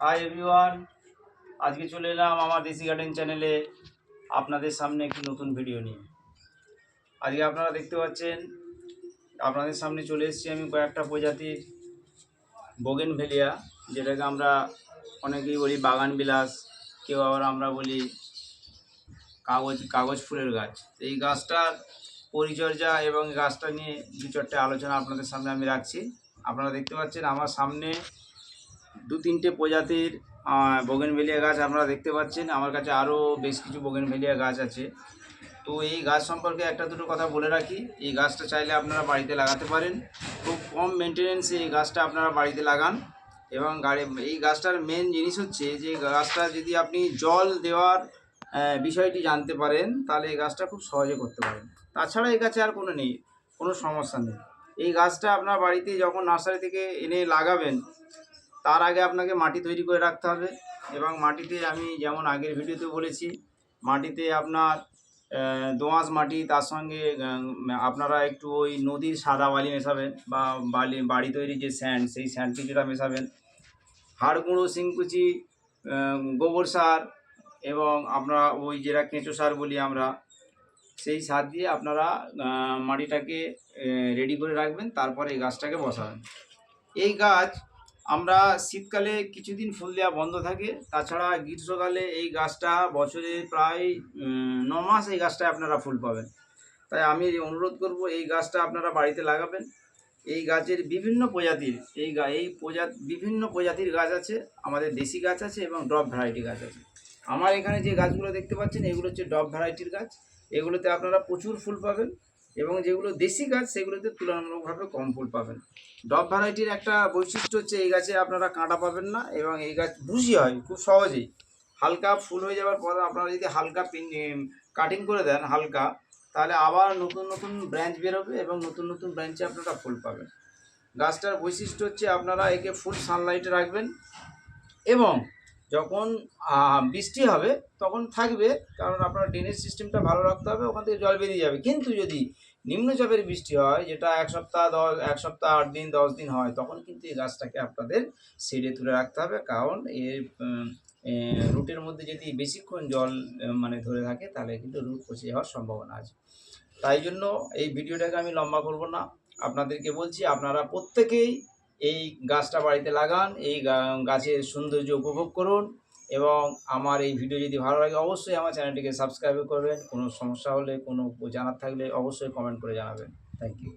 Hi everyone আজকে চলে এলাম আমার দেশি গার্ডেন চ্যানেলে আপনাদের সামনে একটি নতুন ভিডিও নিয়ে। আজকে আপনারা দেখতে পাচ্ছেন, আপনাদের সামনে চলে এসেছি আমি কয়েকটা প্রজাতির বোগেন ভেলিয়া, যেটাকে আমরা অনেকেই বলি বাগান বিলাস, কেউ আবার আমরা বলি কাগজ কাগজ ফুলের গাছ। এই গাছটার পরিচর্যা এবং গাছটা নিয়ে দু চারটে আলোচনা আপনাদের সামনে আমি রাখছি। আপনারা দেখতে পাচ্ছেন আমার সামনে দু তিনটে প্রজাতির বোগেনভেলিয়া গাছ আপনারা দেখতে পাচ্ছেন। আমার কাছে আরও বেশ কিছু বোগেনভেলিয়া গাছ আছে। তো এই গাছ সম্পর্কে একটা দুটো কথা বলে রাখি। এই গাছটা চাইলে আপনারা বাড়িতে লাগাতে পারেন। খুব কম মেনটেনেন্সে এই গাছটা আপনারা বাড়িতে লাগান। এবং গাড়ি, এই গাছটার মেন জিনিস হচ্ছে যে, গাছটা যদি আপনি জল দেওয়ার বিষয়টি জানতে পারেন, তাহলে এই গাছটা খুব সহজে করতে পারেন। তাছাড়া এই গাছে আর কোনো নেই, কোনো সমস্যা নেই। এই গাছটা আপনার বাড়িতে যখন নার্সারি থেকে এনে লাগাবেন তার আগে আপনাকে মাটি তৈরি করে রাখতে হবে এবং মাটিতে আমি যেমন আগের ভিডিওতে বলেছি, মাটিতে আপনার দোআঁশ মাটি, তার সঙ্গে আপনারা একটু ওই নদীর সাদা বালি মেশাবেন বা বালি, বাড়ি তৈরি যে স্যান্ড, সেই স্যান্ড কিছুটা মেশাবেন। হাড় গুঁড়ো শিংকুচি গোবর সার এবং আমরা ওই যেটা কেঁচো সার বলি আমরা, সেই সার দিয়ে আপনারা মাটিটাকে রেডি করে রাখবেন, তারপরে এই গাছটাকে বসাবেন। এই গাছ আমরা শীতকালে কিছুদিন ফুল দেওয়া বন্ধ থাকে। তাছাড়া গ্রীষ্মকালে এই গাছটা বছরে প্রায় ন মাস এই গাছটায় আপনারা ফুল পাবেন। তাই আমি অনুরোধ করব, এই গাছটা আপনারা বাড়িতে লাগাবেন। এই গাছের বিভিন্ন প্রজাতির, এই গা, এই প্রজাত বিভিন্ন প্রজাতির গাছ আছে। আমাদের দেশি গাছ আছে এবং ড্রপ ভ্যারাইটি গাছ আছে। আমার এখানে যে গাছগুলো দেখতে পাচ্ছেন, এগুলো হচ্ছে ড্রপ ভ্যারাইটির গাছ। এগুলোতে আপনারা প্রচুর ফুল পাবেন। এবং যেগুলো দেশি গাছ, সেগুলোতে তুলনামূলকভাবে কম ফুল পাবেন। ডব ভ্যারাইটির একটা বৈশিষ্ট্য হচ্ছে, এই গাছে আপনারা কাঁটা পাবেন না এবং এই গাছ বুঝি হয় খুব সহজেই। হালকা ফুল হয়ে যাওয়ার পর আপনারা যদি হালকা কাটিং করে দেন হালকা, তাহলে আবার নতুন নতুন ব্রাঞ্চ বেরোবে এবং নতুন নতুন ব্রাঞ্চে আপনারা ফুল পাবেন। গাছটার বৈশিষ্ট্য হচ্ছে, আপনারা একে ফুল সানলাইটে রাখবেন এবং যখন বৃষ্টি হবে, তখন থাকবে, কারণ আপনার ড্রেনেজ সিস্টেমটা ভালো রাখতে হবে, ওখান থেকে জল বেরিয়ে যাবে। কিন্তু যদি নিম্নচাপের বৃষ্টি হয়, যেটা এক সপ্তাহ, দশ, এক সপ্তাহ, আট দিন, দশ দিন হয়, তখন কিন্তু এই গাছটাকে আপনাদের শেডে তুলে রাখতে হবে। কারণ এর রুটের মধ্যে যদি বেশিক্ষণ জল মানে ধরে থাকে, তাহলে কিন্তু রুট পচে যাওয়ার সম্ভাবনা আছে। তাই জন্য এই ভিডিওটাকে আমি লম্বা করব না। আপনাদেরকে বলছি, আপনারা প্রত্যেকেই এই গাছটা বাড়িতে লাগান, এই গাছের সৌন্দর্য উপভোগ করুন। এবং আমার এই ভিডিও যদি ভালো লাগে, অবশ্যই আমার চ্যানেলটিকে সাবস্ক্রাইব করবেন। কোনো সমস্যা হলে, কোনো জানার থাকলে অবশ্যই কমেন্ট করে জানাবেন। Thank you